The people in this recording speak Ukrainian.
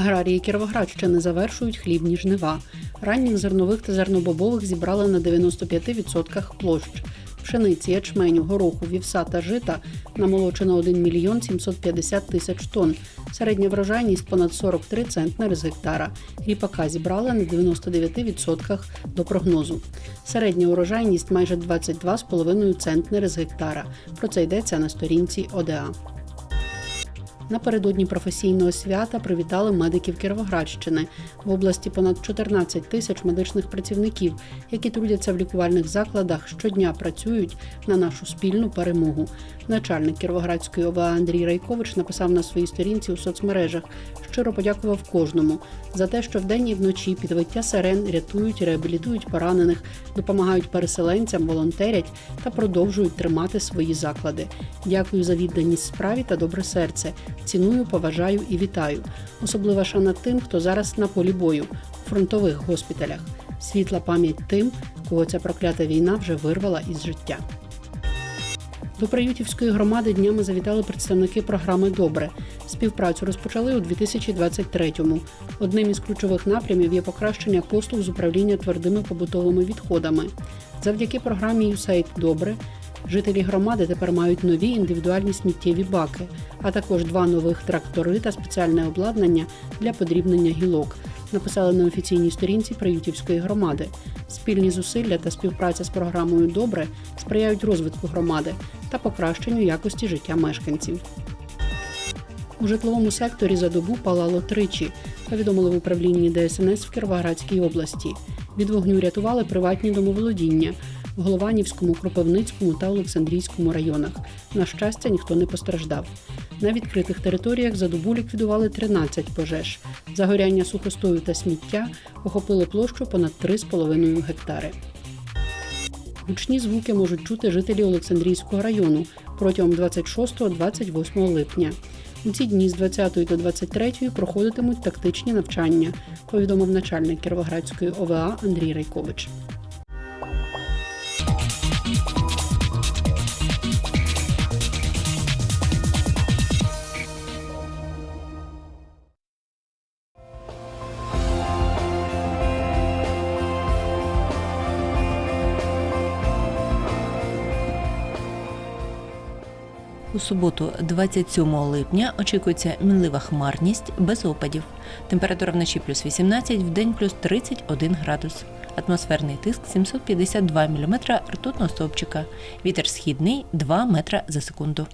Аграрії Кіровоградщини завершують хлібні жнива. Ранніх зернових та зернобобових зібрали на 95% площ. Пшениці, ячменю, гороху, вівса та жита намолочено 1 мільйон 750 тисяч тонн. Середня врожайність понад 43 центнери з гектара. Ріпака зібрали на 99% до прогнозу. Середня урожайність майже 22,5 центнери з гектара. Про це йдеться на сторінці ОДА. Напередодні професійного свята привітали медиків Кіровоградщини. В області понад 14 тисяч медичних працівників, які трудяться в лікувальних закладах, щодня працюють на нашу спільну перемогу. Начальник Кіровоградської ОВА Андрій Райкович написав на своїй сторінці у соцмережах. Щиро подякував кожному за те, що вдень і вночі під виття сирен рятують, реабілітують поранених, допомагають переселенцям, волонтерять та продовжують тримати свої заклади. Дякую за відданість справі та добре серце. Ціную, поважаю і вітаю. Особлива шана тим, хто зараз на полі бою у фронтових госпіталях. Світла пам'ять тим, кого ця проклята війна вже вирвала із життя. До Приютівської громади днями завітали представники програми Добре. Співпрацю розпочали у 2023-му. Одним із ключових напрямів є покращення послуг з управління твердими побутовими відходами. Завдяки програмі «USAID Добре жителі громади тепер мають нові індивідуальні сміттєві баки, а також два нових трактори та спеціальне обладнання для подрібнення гілок. Написали на офіційній сторінці Приютівської громади. Спільні зусилля та співпраця з програмою Добре сприяють розвитку громади та покращенню якості життя мешканців. У житловому секторі за добу палало тричі, повідомили в управлінні ДСНС в Кіровоградській області. Від вогню рятували приватні домоволодіння в Голованівському, Кропивницькому та Олександрійському районах. На щастя, ніхто не постраждав. На відкритих територіях за добу ліквідували 13 пожеж. Загоряння сухостою та сміття охопили площу понад 3,5 гектари. Гучні звуки можуть чути жителі Олександрійського району протягом 26-28 липня. У ці дні з 20 до 23 проходитимуть тактичні навчання, повідомив начальник Кіровоградської ОВА Андрій Райкович. У суботу, 27 липня, очікується мінлива хмарність без опадів. Температура вночі плюс 18, в день плюс 31 градус. Атмосферний тиск 752 мм ртутного стовпчика. Вітер східний 2 метра за секунду.